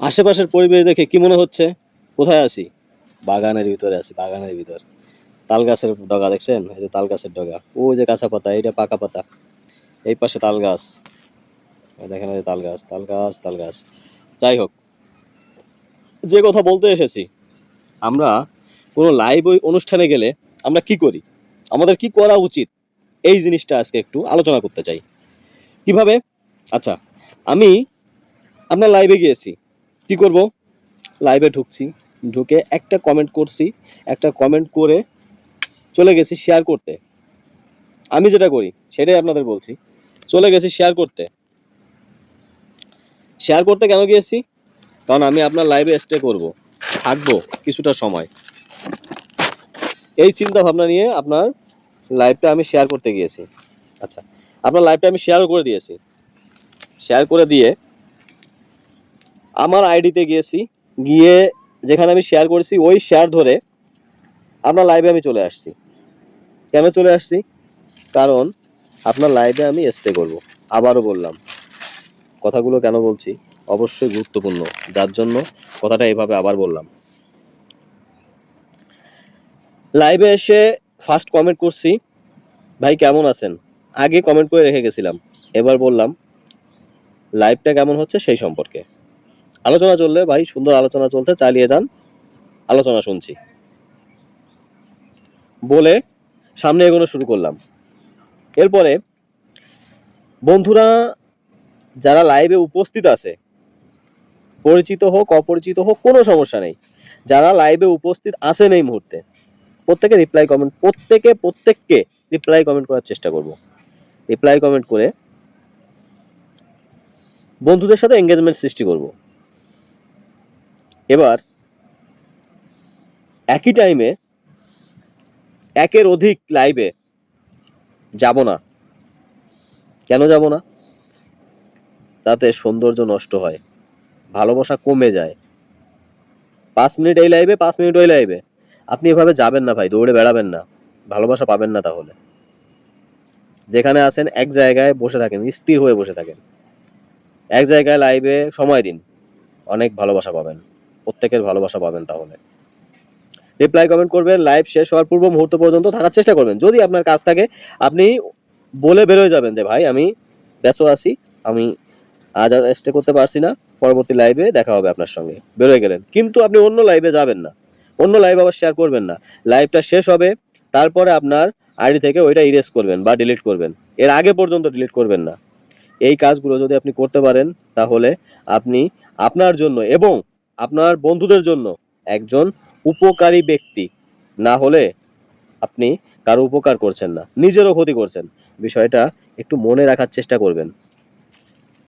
আশেপাশের পরিবেশ দেখে কি মনে হচ্ছে? কোথায় আছি? বাগানের ভিতরে আছি, বাগানের ভিতর। তাল গাছের ডগা দেখছেন? এই যে তাল গাছের ডগা। ও যে কাঁচা পাতা, এইটা পাকা পাতা। এই পাশে তাল গাছ দেখেন এই যে তাল গাছ তাল গাছ তাল গাছ যাই হোক, যে কথা বলতে এসেছি, আমরা কোনো লাইভ ওই অনুষ্ঠানে গেলে আমরা কি করি? আমাদের কি করা উচিত? এই জিনিসটা আজকে একটু আলোচনা করতে চাই। কীভাবে? আচ্ছা আমি আপনার লাইভে গিয়েছি। কি করব? লাইভে ঢুকছি। ঢুকে একটা কমেন্ট করছি। একটা কমেন্ট করে চলে গেছি শেয়ার করতে। আমি যেটা করি, সেটাই আপনাদের বলছি। চলে গেছি শেয়ার করতে। শেয়ার করতে কেন গিয়েছি? কারণ আমি আপনার লাইভে স্টে করব। থাকব কিছুটা সময়। এই চিন্তা ভাবনা নিয়ে আপনার লাইভটা আমি শেয়ার করতে গিয়েছি। আচ্ছা আপনার লাইভটা আমি শেয়ারও করে দিয়েছি। শেয়ার করে দিয়ে আমার আইডিতে গিয়েছি, গিয়ে যেখানে আমি শেয়ার করেছি, ওই শেয়ার ধরে আপনার লাইভে আমি চলে আসছি। কেন চলে আসছি? কারণ আপনার লাইভে আমি স্টে করব। আবারও বললাম, কথাগুলো কেন বলছি? অবশ্যই গুরুত্বপূর্ণ। যার জন্য কথাটা এভাবে আবার বললাম। লাইভে এসে ফার্স্ট কমেন্ট করছি, ভাই, কেমন আছেন? আগে কমেন্ট করে রেখে গেছিলাম। এবার বললাম লাইভটা কেমন হচ্ছে সেই সম্পর্কে। আলোচনা চললে ভাই, সুন্দর আলোচনা চলতে, চালিয়ে যান। আলোচনা শুনছি। বলে সামনে এগোনো শুরু করলাম। এরপরে বন্ধুরা যারা লাইভে উপস্থিত আছে, পরিচিত হোক, অপরিচিত হোক, কোনো সমস্যা নেই। যারা লাইভে উপস্থিত আছেন এই মুহূর্তে, প্রত্যেকে রিপ্লাই কমেন্ট প্রত্যেকে, প্রত্যেককে রিপ্লাই কমেন্ট করার চেষ্টা করব। রিপ্লাই কমেন্ট করে বন্ধুদের সাথে এঙ্গেজমেন্ট সৃষ্টি করব। এবার একই টাইমে একের অধিক লাইভে যাব না। কেন যাব না? তাতে সৌন্দর্য নষ্ট হয়, ভালোবাসা কমে যায়। পাঁচ মিনিট এই লাইভে পাঁচ মিনিট ওই লাইভে আপনি এভাবে যাবেন না ভাই, দৌড়ে বেড়াবেন না। ভালোবাসা পাবেন না তাহলে। যেখানে আছেন, এক জায়গায় বসে থাকেন, স্থির হয়ে বসে থাকেন। এক জায়গায় লাইভে সময় দিন, অনেক ভালোবাসা পাবেন। প্রত্যেকের ভালোবাসা পাবেন তাহলে। রিপ্লাই কমেন্ট করবেন লাইভ শেষ হওয়ার পূর্ব মুহূর্ত পর্যন্ত থাকার চেষ্টা করবেন। যদি আপনার কাজ থাকে, আপনি বলে বেরোয় যাবেন যে, ভাই, আমি ব্যস্ত আছি, আমি আজ আর স্টে করতে পারছি না, পরবর্তী লাইভে দেখা হবে আপনার সঙ্গে। বেরোয় গেলেন। কিন্তু আপনি অন্য লাইভে যাবেন না। অন্য লাইভ আবার শেয়ার করবেন না। লাইভটা শেষ হবে, তারপরে আপনার আইডি থেকে ওইটা ইরেজ করবেন বা ডিলিট করবেন। এর আগে পর্যন্ত ডিলিট করবেন না। এই কাজগুলো যদি আপনি করতে পারেন, তাহলে আপনি আপনার জন্য এবং আপনার বন্ধুদের জন্য একজন উপকারী ব্যক্তি। না হলে আপনি কারও উপকার করছেন না, নিজেরও ক্ষতি করছেন। বিষয়টা একটু মনে রাখার চেষ্টা করবেন।